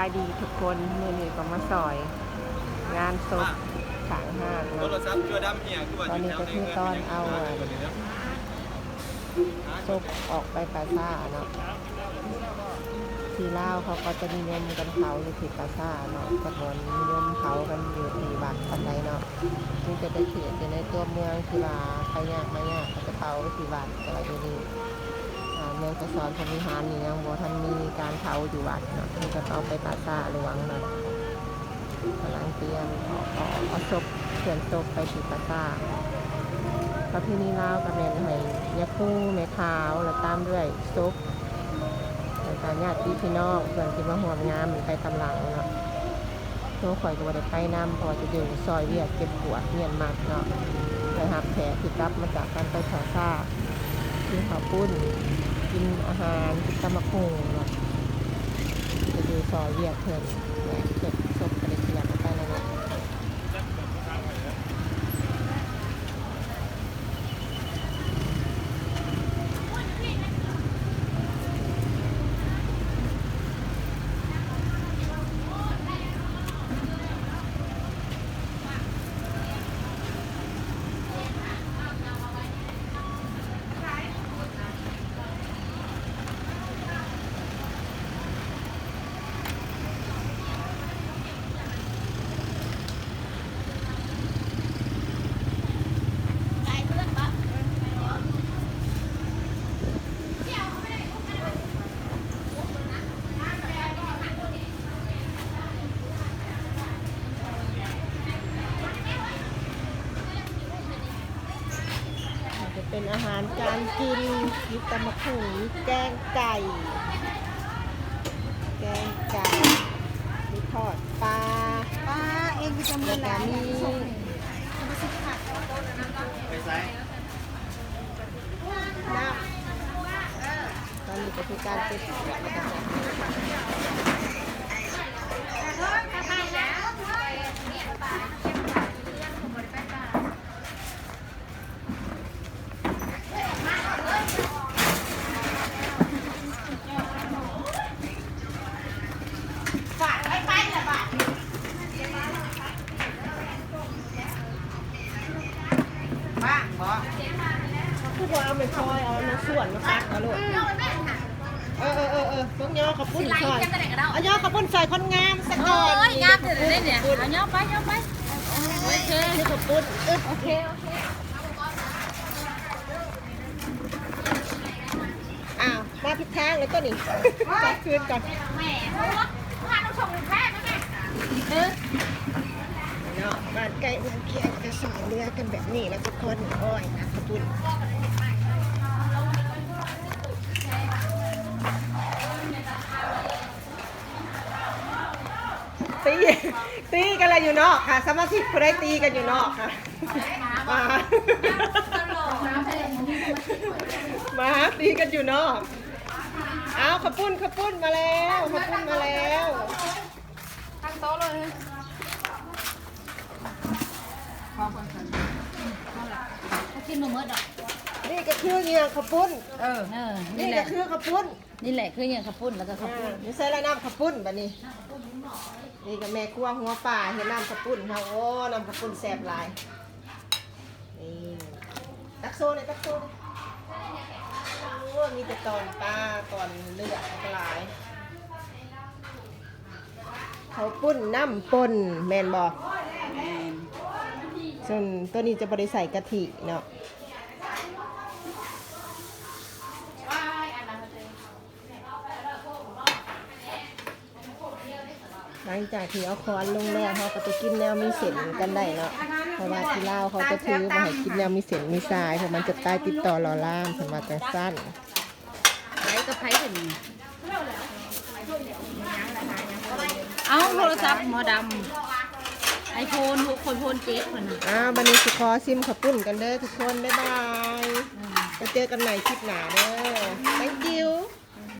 ายดีทุกคนมือนี้ก็มาซอย งานศพขางห้างเนาะตอนนี้ก็คือตอนเอาอะศพออกไปปราซ่าเนาะที่ลาวเขาก็จะนิยมกันเผาอยู่ที่ปราซ่าเนาะกระนวนนิยมเผากันอยู่ที่วัดปันใดเนาะซึ่งจะได้เขียนอยู่ในตัวเมืองที่ว่าใครยากไม่ยากเขาจะเผาที่วัดแต่ว่าอยู่นี่อ่า เมืองกระสอนพรหมิหารนี่ยังบ่ทันมีการเผาอยู่วัดเนาะนี่ก็ต้องไปปาซาหลวงเนาะกำลังเตรียมเอาเอาเอาศพเขียนศพไปที่ปาซาประเพณีลากับแม่นให้ยาคู่แม่ขาวแล้วตามด้วยซุปแล้วก็ญาติพี่น้องเพื่อนที่มาห่วมงานมันไปตำหลังเนาะตัวข่อยก็บ่ได้ไปน้ำพอจะอยู่ซอยเวียดเก็บปวดเมียนมัดเนาะไปหับแผลที่กลับมาจากการไปขอซ่า กินข้าวปุ้น กินอาหารกินตะมะคุงเนาะจะดูซอยเวียดเพิ่นแหละเก็บศพกระเทียมไปแล้วเนาะ จะ เป็นอาหารการกินมีตำมะขุงมีแกงไก่ แกงไก่มีทอดปลาป้าเองก็จำแล้วเวก็ลามีไปไซน้ำตอนนี้ก็คือการเป็น ฝากไปไปแหละบ้าบ้างบ่ คือว่าเอาไปซอยเอาในส่วนมาตักเอาลูกเออเออเออเออต้องย่อขับปุ้นซอยเอาย่อขับปุ้นซอยคนงามสักก่อนโอ้ยงามถึงเลยเนี่ยเอาย่อไปย่อไปโอเคขับปุ้นอึ๊บโอเคโอเคอ้าวมาผิดทางเลยตัวนี้จัดคืนก่อนแหมพาต้องส่งแพทย์นะแม่เออเนาะ บ้านใกล้เมืองเคียงจะสอนเรือกันแบบนี้แล้วทุกคนโอ้ยนะขอบคุณตีตีกันอะไรอยู่นอกค่ะ สมาชิกผู้ใดตีกันอยู่นอกค่ะมามาตีกันอยู่นอกเอาขาวปุ้นขาวปุ้นมาแล้วขาวปุ้นมาแล้วตั้งโต๊ะเลย เขากินมาเมื่อดอกนี่ก็คือเงี้ยขาวปุ้นเออเออนี่นี่แหก็ละคือขาวปุ้นนี่แหละคืออย่างข้าวปุ้นแล้วก็ข้าวปุ้นนี่ใส่ละน้ำขาวปุ้นแบบนี้ นี่ก็แม่ครัวหัวป่าเห็นน้ำขาวปุ้นเฮาโอ้น้ำขาวปุ้นแซ่บหลายนี่ตักโซเลยตักโซเลยโอ้มีแต่ตอนปลาตอนเลือดหลายเขาวปุ้นน้ำป่นแมนบอกส่วนตัวนี้จะบริใส่กะทิเนาะ หลังจากที่เอาคอนลงแล้วเขาก็จะกินแนวมีเส้นกันได้เนาะเพราะว่าที่ลาวเขาจะถือมาให้กินแนวมีเส้นมีทรายเพราะมันจะตายติดต่อรอล่ามสมาจังสั้นไผ่ก็ไผ่ถึงเอาโทรศัพท์หมอดำไอโฟนหกคนโฟนเจ็ดคนน่ะอ้าวบันนี้สิขอซิมขับปุ้นกันเด้อทุกคน บ๊ายบายจะเจอกันใหม่คลิปหน้าเด้อ thank you